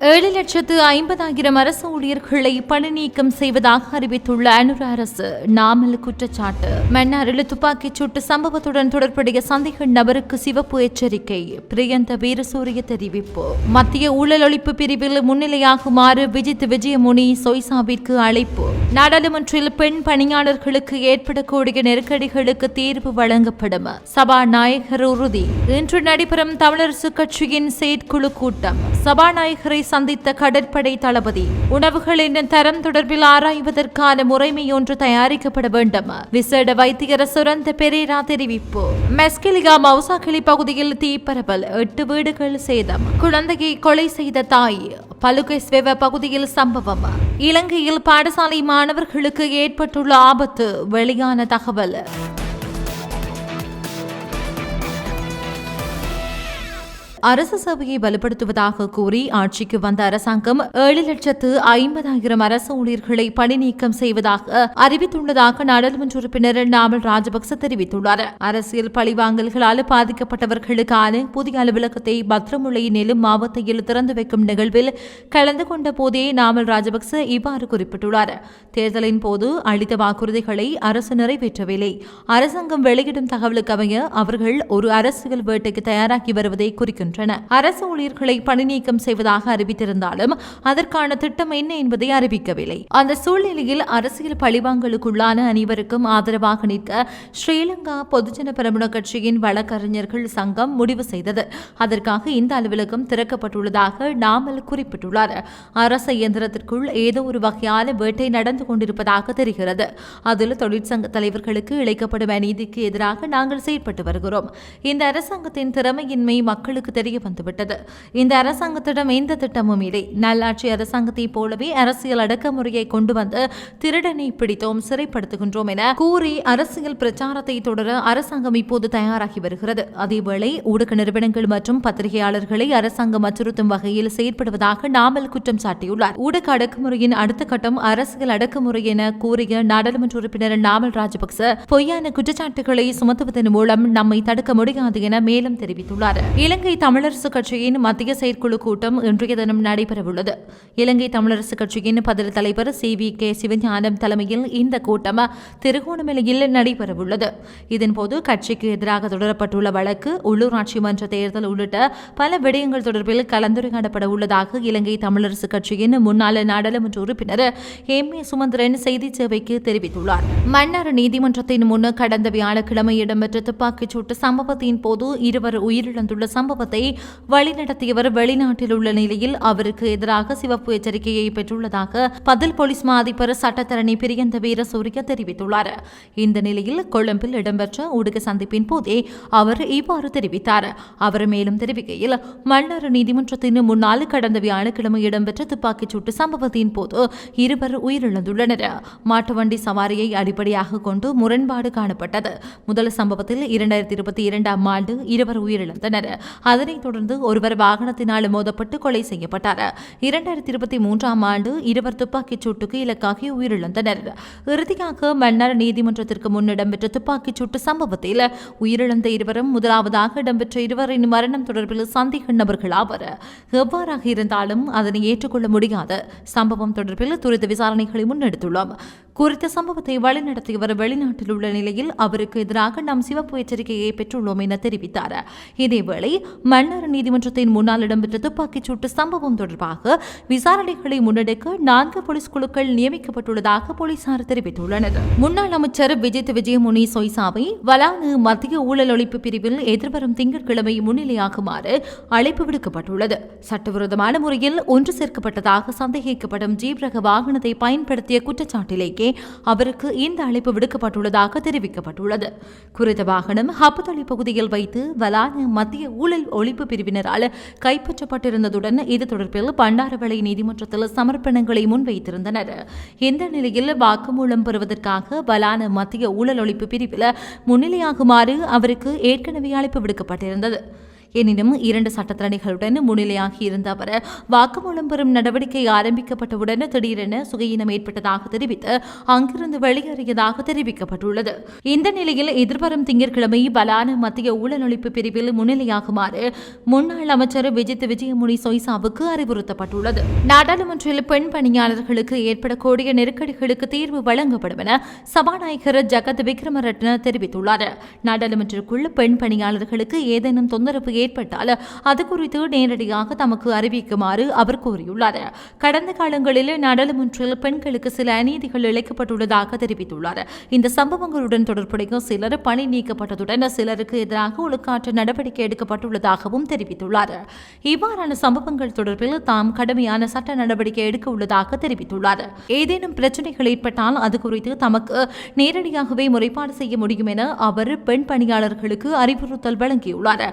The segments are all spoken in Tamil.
ஏழு லட்சத்து ஐம்பதாயிரம் அரசு ஊழியர்களை பணி நீக்கம் செய்வதாக அறிவித்துள்ள அனுர அரசு நாமல் குற்றச்சாட்டு. மன்னாரில் துப்பாக்கிச் சூட்டு சம்பவத்துடன் தொடர்புடைய சந்தேக நபருக்கு சிவப்பு எச்சரிக்கை பிரியந்த வீரசூரிய தெரிவிப்பு. மத்திய ஊழல் ஒழிப்பு பிரிவில் முன்னிலையாகுமாறு விஜித் விஜயமுனி சொய்சாவிற்கு அழைப்பு. நாடாளுமன்றில் பெண் பணியாளர்களுக்கு ஏற்படக்கூடிய நெருக்கடிகளுக்கு தீர்வு வழங்கப்படும். சபாநாயகர் உறுதி. இன்று நடைபெறும் தமிழரசு கட்சியின் செயற்குழு கூட்டம். சபாநாயகரை சந்தித்த கடற்படை தளபதி. உணவுகளின் தரம் தொடர்பில் ஆராய்வதற்கான முறைமை ஒன்று தயாரிக்கப்பட வேண்டும். விசேட வைத்தியர் சுரந்த பெரேரா தெரிவிப்பு. மெஸ்கிலிகா மவுசாக்கிளி பகுதியில் தீப்பரவல் எட்டு வீடுகள் சேதம். குழந்தையை கொலை செய்த தாய் பலுகேஸ்வெவ பகுதியில் சம்பவம். இலங்கையில் பாடசாலை மாணவர்களுக்கு ஏற்பட்டுள்ள ஆபத்து வெளியான தகவல். அரசு சேவையை வலுப்படுத்துவதாக கூறி ஆட்சிக்கு வந்த அரசாங்கம் ஏழு லட்சத்து ஐம்பதாயிரம் அரசு ஊழியர்களை பணி நீக்கம் செய்வதாக அறிவித்துள்ளதாக நாடாளுமன்ற உறுப்பினர் நாமல் ராஜபக்ச தெரிவித்துள்ளார். அரசியல் பழிவாங்கல்களால் பாதிக்கப்பட்டவர்களுக்கான புதிய அலுவலகத்தை பத்ரமுல்லை நெலும் மாவட்டத்தில் திறந்து வைக்கும் நிகழ்வில் கலந்து கொண்ட போதே நாமல் ராஜபக்ச இவ்வாறு குறிப்பிட்டுள்ளார். தேர்தலின் போது அளித்த வாக்குறுதிகளை அரசு நிறைவேற்றவில்லை. அரசாங்கம் வெளியிடும் தகவலுக்கு அமைய அவர்கள் ஒரு அரசியல் வேட்டைக்கு தயாராகி வருவதை வருகின்றன அரசு ஊழியர்களை பணிநீக்கம் செய்வதாக அறிவித்திருந்தாலும் அதற்கான திட்டம் என்ன என்பதை அறிவிக்கவில்லை. அந்த சூழ்நிலையில் அரசியல் பழிவாங்கலுக்குள்ளான அனைவருக்கும் ஆதரவாக நிற்க ஸ்ரீலங்கா பொதுஜன பிரமுன கட்சியின் வழக்கறிஞர்கள் சங்கம் முடிவு செய்தது. அதற்காக இந்த அலுவலகம் திறக்கப்பட்டுள்ளதாக நாமல் குறிப்பிட்டுள்ளார். அரசு இயந்திரத்திற்குள் ஏதோ ஒரு வகையான வேட்டை நடந்து கொண்டிருப்பதாக தெரிகிறது. அதில் தொழிற்சங்க தலைவர்களுக்கு இழைக்கப்படும் அநீதிக்கு எதிராக நாங்கள் செயற்பட்டு வருகிறோம். இந்த அரசாங்கத்தின் திறமையின்மை மக்களுக்கு தெரிய வந்துவிட்டது. இந்த அரசாங்கத்திடம் எந்த திட்டமும் இல்லை. நல்லாட்சி அரசாங்கத்தைப் போலவே அரசியல் அடக்குமுறையை கொண்டு வந்து திருடனை பிடித்தோம் சிறைப்படுத்துகின்றோம் என கூறி அரசியல் பிரச்சாரத்தை தொடர அரசாங்கம் இப்போது தயாராகி வருகிறது. அதேவேளை ஊடக நிறுவனங்கள் மற்றும் பத்திரிகையாளர்களை அரசாங்கம் அச்சுறுத்தும் வகையில் செயற்படுவதாக நாமல் குற்றம் சாட்டியுள்ளார். ஊடக அடக்குமுறையின் அடுத்த கட்டம் அரசியல் அடக்குமுறை என கூறிய நாடாளுமன்ற உறுப்பினர் நாமல் ராஜபக்ச பொய்யான குற்றச்சாட்டுகளை சுமத்துவதன் மூலம் நம்மை தடுக்க முடியாது என மேலும் தெரிவித்துள்ளார். இலங்கை தமிழரசு கட்சியின் மத்திய செயற்குழு கூட்டம் இன்றைய தினம் நடைபெறவுள்ளது. இலங்கை தமிழரசு கட்சியின் பதில் தலைவர் சி. வி. கே. சிவஞானம் தலைமையில் இந்த கூட்டம் திருகோணமலையில் நடைபெறவுள்ளது. இதன்போது கட்சிக்கு எதிராக தொடரப்பட்டுள்ள வழக்கு உள்ளூராட்சி மன்ற தேர்தல் உள்ளிட்ட பல விடயங்கள் தொடர்பில் கலந்துரையாடப்பட உள்ளதாக இலங்கை தமிழரசு கட்சியின் முன்னாள் நாடாளுமன்ற உறுப்பினர் எம். ஏ. சுமந்திரன் செய்தி சேவைக்கு தெரிவித்துள்ளார். மன்னார் நீதிமன்றத்தின் முன் கடந்த வியாழக்கிழமை இடம்பெற்ற துப்பாக்கிச் சூட்டு சம்பவத்தின் போது இருவர் உயிரிழந்துள்ள சம்பவத்தை வழிநடத்தியவர் வெளிநாட்டில் உள்ள நிலையில் அவருக்கு எதிராக சிவப்பு எச்சரிக்கையை பெற்றுள்ளதாக பதில் போலீஸ் மா அதிபர் சட்டத்தரணி பிரியந்த வீரசூரிய தெரிவித்துள்ளார். இந்த நிலையில் கொழும்பில் இடம்பெற்ற ஊடக சந்திப்பின் போதே அவர் இவ்வாறு தெரிவித்தார். அவர் மேலும் தெரிவிக்கையில் மன்னார் நீதிமன்றத்தின் முன்னால் கடந்த வியாழக்கிழமை இடம்பெற்ற துப்பாக்கிச் சூட்டு சம்பவத்தின் போது இருவர் உயிரிழந்துள்ளனர். மாட்டுவண்டி சவாரியை அடிப்படையாக கொண்டு முரண்பாடு காணப்பட்டது. முதல் சம்பவத்தில் இரண்டாயிரத்தி இருபத்தி இரண்டாம் ஆண்டு இருவர் உயிரிழந்தனர். அதன் அதனைத் தொடர்ந்து ஒருவர் வாகனத்தினால் மோதப்பட்டு கொலை செய்யப்பட்டார். இரண்டாயிரத்தி இருபத்தி மூன்றாம் ஆண்டு இருவர் துப்பாக்கிச் சூட்டுக்கு இலக்காகி உயிரிழந்தனர். இறுதியாக மன்னர் நீதிமன்றத்திற்கு முன் இடம்பெற்ற துப்பாக்கிச் சூட்டு சம்பவத்தில் உயிரிழந்த இருவரும் முதலாவதாக இடம்பெற்ற இருவரின் மரணம் தொடர்பில் சந்தேக நபர்கள் ஆவர். எவ்வாறாக இருந்தாலும் அதனை ஏற்றுக்கொள்ள முடியாத சம்பவம் தொடர்பில் துரித விசாரணைகளை முன்னெடுத்துள்ளோம். குறித்த சம்பவத்தை வழிநடத்தியவர் வெளிநாட்டில் உள்ள நிலையில் அவருக்கு எதிராக நாம் சிவப்பு எச்சரிக்கையை பெற்றுள்ளோம் என தெரிவித்தார். இதேவேளை மன்னார் நீதிமன்றத்தின் முன்னால் இடம்பெற்ற துப்பாக்கிச் சூட்டு சம்பவம் தொடர்பாக விசாரணைகளை முன்னெடுக்க நான்கு போலீஸ் குழுக்கள் நியமிக்கப்பட்டுள்ளதாக போலீசார் தெரிவித்துள்ளனர். முன்னாள் அமைச்சர் விஜித் விஜயமுனி சொய்சாவை வலானு மத்திய ஊழல் ஒழிப்பு பிரிவில் எதிர்வரும் திங்கட்கிழமை முன்னிலையாகுமாறு அழைப்பு விடுக்கப்பட்டுள்ளது. சட்டவிரோதமான முறையில் ஒன்று சேர்க்கப்பட்டதாக சந்தேகிக்கப்படும் ஜீப்ரக வாகனத்தை பயன்படுத்திய குற்றச்சாட்டிலேயே அவருக்கு இந்த அழைப்பு விடுக்கப்பட்டுள்ளதாக தெரிவிக்கப்பட்டுள்ளது. குறித்த வாகனம் ஹப்புதளி பகுதியில் வைத்து வலான மத்திய ஊழல் ஒழிப்பு பிரிவினரால் கைப்பற்றப்பட்டிருந்ததுடன் இது தொடர்பில் பண்டாரவளை நீதிமன்றத்தில் சமர்ப்பணங்களை முன்வைத்திருந்தனர். இந்த நிலையில் வாக்குமூலம் பெறுவதற்காக வலான மத்திய ஊழல் ஒழிப்பு பிரிவில் முன்னிலையாகுமாறு அவருக்கு ஏற்கனவே அழைப்பு விடுக்கப்பட்டிருந்தது. எனினும் இரண்டு சட்டத்தரணிகளுடன் முன்னிலையாகி இருந்த அவர் வாக்குமூலம் பெறும் நடவடிக்கை ஆரம்பிக்கப்பட்டவுடன் திடீரென சுகையினம் ஏற்பட்டதாக தெரிவித்து அங்கிருந்து வெளியேறியதாக தெரிவிக்கப்பட்டுள்ளது. இந்த நிலையில் எதிர்வரும் திங்கட்கிழமை பலான மத்திய ஊழல் ஒழிப்பு பிரிவில் முன்னிலையாகுமாறு முன்னாள் அமைச்சர் விஜித் விஜயமுனி சொய்சாவுக்கு அறிவுறுத்தப்பட்டுள்ளது. நாடாளுமன்றில் பெண் பணியாளர்களுக்கு ஏற்படக்கூடிய நெருக்கடிகளுக்கு தீர்வு வழங்கப்படும் என சபாநாயகர் ஜகத் விக்ரமரட்ன தெரிவித்துள்ளார். நாடாளுமன்றக்குள் பெண் பணியாளர்களுக்கு ஏதேனும் தொந்தரவு ஏற்பட்டால் அது குறித்து நேரடியாக தமக்கு அறிவிக்குமாறு அவர் கூறியுள்ளார். கடந்த காலங்களில் நாடாளுமன்றில் பெண்களுக்கு சில அநீதிகள் இழைக்கப்பட்டுள்ளதாக தெரிவித்துள்ளார். இந்த சம்பவங்களுடன் தொடர்புடைய சிலர் பணி நீக்கப்பட்டதுடன் சிலருக்கு எதிராக ஒழுக்காற்று நடவடிக்கை எடுக்கப்பட்டுள்ளதாகவும் தெரிவித்துள்ளார். இவ்வாறான சம்பவங்கள் தொடர்பில் தாம் கடுமையான சட்ட நடவடிக்கை எடுக்க உள்ளதாக தெரிவித்துள்ளார். ஏதேனும் பிரச்சனைகள் ஏற்பட்டால் அது குறித்து தமக்கு நேரடியாகவே முறைப்பாடு செய்ய முடியும் என அவர் பெண் பணியாளர்களுக்கு அறிவுறுத்தல் வழங்கியுள்ளார்.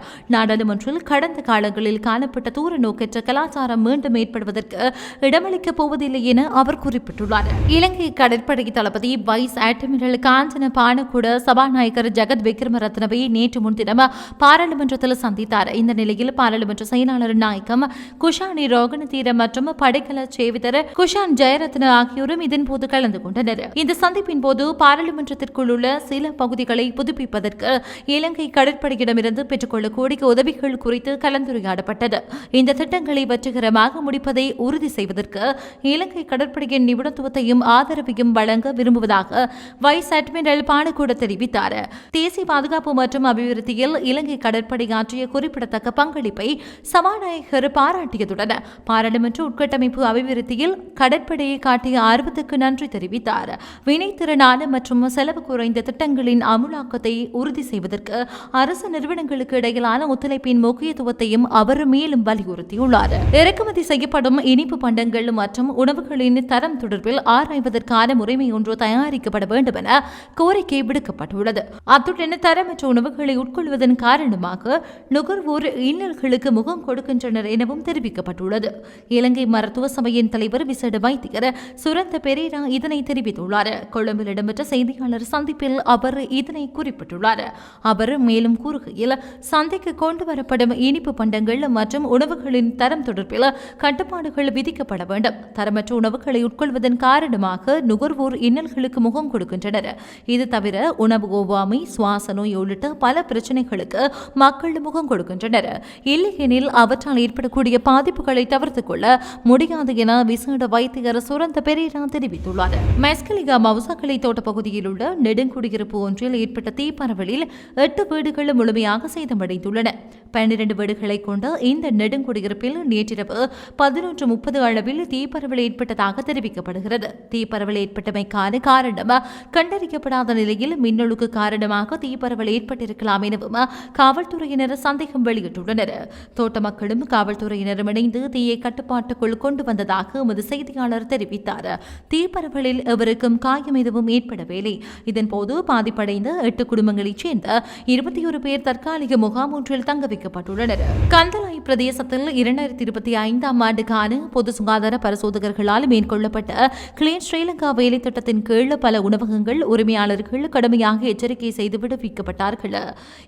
நாடாளுமன்றில் கடந்த காலங்களில் காணப்பட்ட தூர நோக்கற்ற கலாச்சாரம் மீண்டும் ஏற்படுவதற்கு இடமளிக்கப் போவதில்லை என அவர் குறிப்பிட்டுள்ளார். இலங்கை கடற்படை தளபதி வைஸ் அட்மிரல் காஞ்சன பானகுட சபாநாயகர் ஜெகத் விக்ரமரத்னவை நேற்று முன்தினம் பாராளுமன்றத்தில் சந்தித்தார். இந்த நிலையில் பாராளுமன்ற செயலாளர் நாயகம் குஷானி ரோகணதீர மற்றும் படைக்கல சேவிதர் குஷான் ஜெயரத்ன ஆகியோரும் இதன்போது கலந்து கொண்டனர். இந்த சந்திப்பின் போது பாராளுமன்றத்திற்குள் உள்ள சில பகுதிகளை புதுப்பிப்பதற்கு இலங்கை கடற்படையிடமிருந்து பெற்றுக்கொள்ளக்கூடிய உதவிகள் குறித்து கலந்துரையாடப்பட்டது. இந்த திட்டங்களை வெற்றிகரமாக முடிப்பதை உறுதி செய்வதற்கு இலங்கை கடற்படையின் நிபுணத்துவத்தையும் ஆதரவையும் வழங்க விரும்புவதாக வைஸ் அட்மிரல் பானுகூட தெரிவித்தார். தேசிய பாதுகாப்பு மற்றும் அபிவிருத்தியில் இலங்கை கடற்படை ஆற்றிய குறிப்பிடத்தக்க பங்களிப்பை சபாநாயகர் பாராட்டியதுடன் பாராளுமன்ற உட்கட்டமைப்பு அபிவிருத்தியில் கடற்படையை காட்டிய ஆர்வத்துக்கு நன்றி தெரிவித்தார். வினைத்திறனான மற்றும் செலவு குறைந்த திட்டங்களின் அமுலாக்கத்தை உறுதி செய்வதற்கு அரசு நிறுவனங்களுக்கு இடையிலான ஒத்துழைப்பின் முக்கியத்துவத்தையும் அவர் மேலும் வலியுறுத்தியுள்ளார். இறக்குமதி செய்யப்படும் இனிப்பு பண்டங்கள் மற்றும் உணவுகளின் தரம் தொடர்பில் ஆராய்வதற்கான முறைமை ஒன்று தயாரிக்கப்பட வேண்டும் என கோரிக்கை விடுக்கப்பட்டுள்ளது. அத்துடன் தரமற்ற உணவுகளை உட்கொள்வதன் காரணமாக நுகர்வோர் இன்னல்களுக்கு முகம் கொடுக்கின்றனர் எனவும் தெரிவிக்கப்பட்டுள்ளது. இலங்கை மருத்துவ சபையின் தலைவர் விசேட வைத்தியர் சுரந்த பெரேரா இதனை தெரிவித்துள்ளார். கொழும்பில் இடம்பெற்ற செய்தியாளர் சந்திப்பில் அவர் இதனை குறிப்பிட்டுள்ளார். அவர் மேலும் கூறுகையில் சந்தைக்கு கொண்டு வரப்படும் இனிப்பு பண்டங்கள் மற்றும் உணவுகளின் தரம் தொடர்பில் கட்டுப்பாடுகள் விதிக்கப்பட வேண்டும். தரமற்ற உணவுகளை உட்கொள்வதன் காரணமாக நுகர்வோர் இன்னல்களுக்கு முகம் கொடுக்கின்றனர். இது தவிர உணவு ஒவ்வாமை சுவாச நோய் உள்ளிட்ட பல பிரச்சனைகளுக்கு மக்கள் முகம் கொடுக்கின்றனர். இல்லையெனில் அவற்றால் ஏற்படக்கூடிய பாதிப்புகளை தவிர்த்துக் கொள்ள முடியாது என விசேட வைத்தியர் சுரந்த பெரேரா தெரிவித்துள்ளார். மெஸ்கலிகா மவுசாக்கலை தோட்ட பகுதியில் உள்ள நெடுங்குடியிருப்பு ஒன்றில் ஏற்பட்ட தீப்பரவலில் எட்டு வீடுகள் முழுமையாக சேதமடைந்துள்ளன. பன்னிரண்டு வீடுகளை கொண்ட இந்த நெடுங்குடியிருப்பில் நேற்றிரவு பதினொன்று முப்பது அளவில் தீப்பரவல் ஏற்பட்டதாக தெரிவிக்கப்படுகிறது. தீப்பரவல் ஏற்பட்டமைக்கான காரணம் கண்டறியப்படாத நிலையில் மின்னொழுக்கு காரணமாக தீப்பரவல் ஏற்பட்டிருக்கலாம் எனவும் காவல்துறையினர் சந்தேகம் வெளியிட்டுள்ளனர். தோட்ட மக்களும் காவல்துறையினரும் இணைந்து தீயை கட்டுப்பாட்டுக்குள் கொண்டு வந்ததாக எமது செய்தியாளர் தெரிவித்தார். தீப்பரவலில் எவருக்கும் காயம் எதுவும் ஏற்படவில்லை. இதன்போது பாதிப்படைந்த எட்டு குடும்பங்களைச் சேர்ந்த இருபத்தி ஒரு பேர் தற்காலிக முகாம் ஒன்றில் தங்க வைக்கப்பட்டுள்ளனர். கந்தலாய் பிரதேசத்தில் இரண்டாயிரத்தி இருபத்தி ஐந்தாம் ஆண்டுக்கான பொது சுகாதார பரிசோதகர்களால் மேற்கொள்ளப்பட்ட கிளீன் ஸ்ரீலங்கா வேலை திட்டத்தின் கீழ் பல உணவகங்கள் உரிமையாளர்கள் கடுமையாக எச்சரிக்கை செய்து விடுவிக்கப்பட்டார்கள்.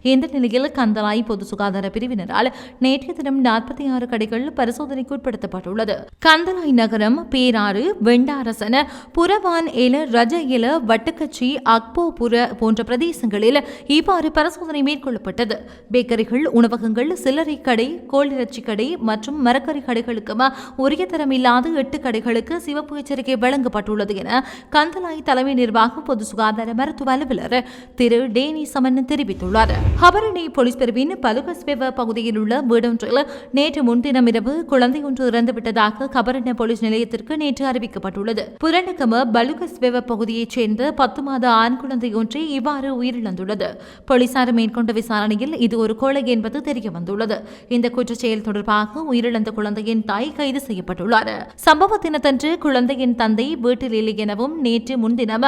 இந்த நிலையில் கந்தலாய் பொது சுகாதார பிரிவினரால் நேற்றைய தினம் நாற்பத்தி ஆறு கடைகள் பரிசோதனைக்கு உட்படுத்தப்பட்டுள்ளது கந்தலாய் நகரம் பேராறு வெண்டாரசன புறவான் எல ரஜ எல வட்டுக்கச்சி அக்போபுர போன்ற பிரதேசங்களில் இவ்வாறு பரிசோதனை மேற்கொள்ளப்பட்டது. பேக்கரிகள் உணவகங்கள் சில்லறை கடை கோழிறச்சி கடை மற்றும் மரக்கறி கடைகளுக்கு உரிய தரம் இல்லாத எட்டு கடைகளுக்கு சிவப்பு எச்சரிக்கை வழங்கப்பட்டுள்ளது என கந்தலாய் தலைமை நிர்வாக பொது சுகாதார மருத்துவ அலுவலர் திரு டேனி சமன் தெரிவித்துள்ளார். ஹபரணி போலீஸ் பிரிவின் பலுகஸ்பெவ பகுதியில் உள்ள வீடொன்றில் நேற்று முன்தினம் இரவு குழந்தை ஒன்று இறந்துவிட்டதாக கபரண போலீஸ் நிலையத்திற்கு நேற்று அறிவிக்கப்பட்டுள்ளது. புரண்டகம பலுகஸ்வெவ பகுதியைச் சேர்ந்த பத்து மாத ஆண் குழந்தை ஒன்றை இவ்வாறு உயிரிழந்துள்ளது. போலீசார் மேற்கொண்ட விசாரணையில் இது ஒரு கொலை என்பது தெரிய வந்துள்ளது இந்த குற்றச் செயல் தொடர்பாக உயிரிழந்த குழந்தையின் தாய் கைது செய்யப்பட்டுள்ளார். சம்பவ தினத்தன்று குழந்தையின் தந்தை வீட்டில் இல்லை எனவும் நேற்று முன்தினம்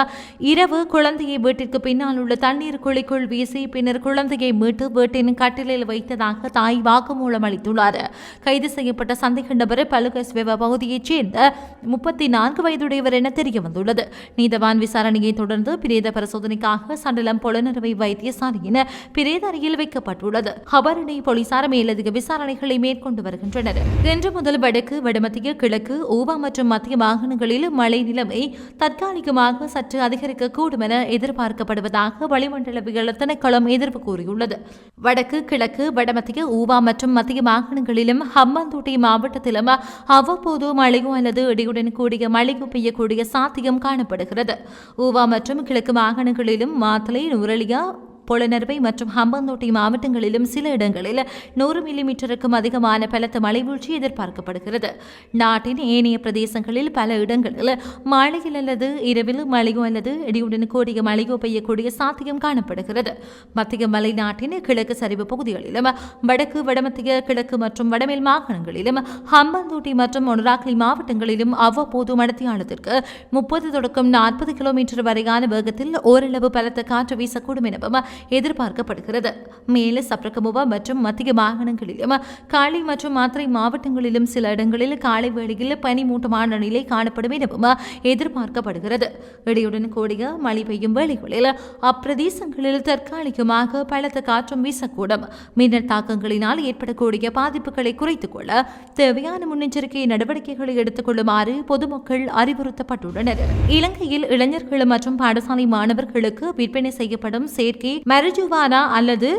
இரவு குழந்தையை வீட்டிற்கு பின்னால் உள்ள தண்ணீர் குழிக்குள் வீசி பின்னர் குழந்தையை மீட்டு வீட்டின் கட்டிலில் வைத்ததாக தாய் வாக்குமூலம் அளித்துள்ளார். கைது செய்யப்பட்ட சந்தேக நபர் பலுகஸ்வெவ பகுதியைச் சேர்ந்த முப்பத்தி நான்கு வயதுடையவர் என தெரிய வந்துள்ளது நீதவான் விசாரணையை தொடர்ந்து பிரேத பரிசோதனைக்காக சண்டலம் புலனறுவை வைத்தியசாலையின் பிரேத அறையில் வைக்கப்பட்டுள்ளது. ஹபரணி போலீசார் மேலதிக விசாரணை பணிகளை மேற்கொண்டு வருகின்றனர். இன்று முதல் வடக்கு வடமத்திய கிழக்கு ஊபா மற்றும் மத்திய மாகாணங்களில் மழை நிலைமை தற்காலிகமாக சற்று அதிகரிக்கக்கூடும் என எதிர்பார்க்கப்படுவதாக வளிமண்டலவியல் திணைக்களம் எதிர்ப்பு கூறியுள்ளது. வடக்கு கிழக்கு வடமத்திய ஊவா மற்றும் மத்திய மாகாணங்களிலும் ஹம்மந்தோட்டை மாவட்டத்திலும் அவ்வப்போது மழையோ அல்லது இடியுடன் கூடிய மழையோ பெய்யக்கூடிய சாத்தியம் காணப்படுகிறது. ஊவா மற்றும் கிழக்கு மாகாணங்களிலும் மாத்தலை நுரலியா பொலனர்வை மற்றும் ஹம்பந்தோட்டை மாவட்டங்களிலும் சில இடங்களில் நூறு மில்லிமீட்டருக்கும் அதிகமான பலத்த மழைவீழ்ச்சி எதிர்பார்க்கப்படுகிறது. நாட்டின் ஏனைய பிரதேசங்களில் பல இடங்களில் மாலையில் அல்லது இரவில் மழையோ அல்லது இடியுடன் கூடிய மழையோ பெய்யக்கூடிய சாத்தியம் காணப்படுகிறது. மத்திய மலைநாட்டின் கிழக்கு சரிவு பகுதிகளிலும் வடக்கு வடமத்திய கிழக்கு மற்றும் வடமேல் மாகாணங்களிலும் ஹம்பந்தோட்டை மற்றும் ஒனராக்லி மாவட்டங்களிலும் அவ்வப்போது மடத்தியானதற்கு முப்பது தொடக்கம் நாற்பது கிலோமீட்டர் வரையான வேகத்தில் ஓரளவு பலத்த காற்று வீசக்கூடும் எனவும் எதிர்பார்க்கப்படுகிறது. மேலே சப்ரகமுவா மற்றும் மத்திய மாகாணங்களிலும் காலை மற்றும் மாத்திரை மாவட்டங்களிலும் சில இடங்களில் காலை வேளையில் பனிமூட்டமான நிலை காணப்படும் எனவும் எதிர்பார்க்கப்படுகிறது. இடியுடன் கூடிய மழை பெய்யும் வேளைகளில் அப்பிரதேசங்களில் தற்காலிகமாக பலத்த காற்றும் வீசக்கூடும். மின்னல் தாக்கங்களினால் ஏற்படக்கூடிய பாதிப்புகளை குறைத்துக் கொள்ள தேவையான முன்னெச்சரிக்கை நடவடிக்கைகளை எடுத்துக் கொள்ளுமாறு பொதுமக்கள் அறிவுறுத்தப்பட்டுள்ளனர். இலங்கையில் இளைஞர்கள் மற்றும் பாடசாலை மாணவர்களுக்கு விற்பனை செய்யப்படும் செயற்கை மரிஜுவானா அல்லது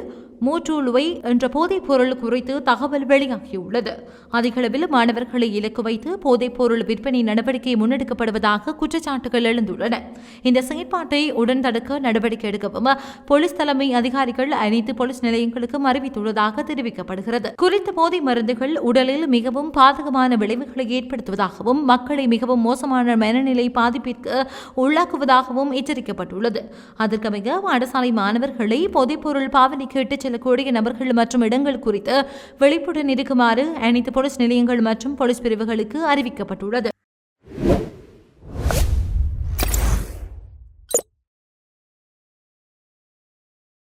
மூற்றூலுவை என்ற போதைப் பொருள் குறித்து தகவல் வெளியாகியுள்ளது. அதிகளவில் மாணவர்களை இலக்கு வைத்து போதைப் பொருள் விற்பனை நடவடிக்கை முன்னெடுக்கப்படுவதாக குற்றச்சாட்டுகள் எழுந்துள்ளன. இந்த செயற்பாட்டை உடன் தடுக்க நடவடிக்கை எடுக்கவும் போலீஸ் தலைமை அதிகாரிகள் அனைத்து போலீஸ் நிலையங்களுக்கும் அறிவித்துள்ளதாக தெரிவிக்கப்படுகிறது. குறித்த போதை மருந்துகள் உடலில் மிகவும் பாதகமான விளைவுகளை ஏற்படுத்துவதாகவும் மக்களை மிகவும் மோசமான மனநிலை பாதிப்பிற்கு உள்ளாக்குவதாகவும் எச்சரிக்கப்பட்டுள்ளது. அதற்கமைய பாடசாலை மாணவர்களை போதைப்பொருள் பாவனைக்கு இட்டுச் செல்லக்கூடிய நபர்கள் மற்றும் இடங்கள் குறித்து விழிப்புடன் இருக்குமாறு அனைத்து போலீஸ் நிலையங்கள் மற்றும் போலீஸ் பிரிவுகளுக்கு அறிவிக்கப்பட்டுள்ளது.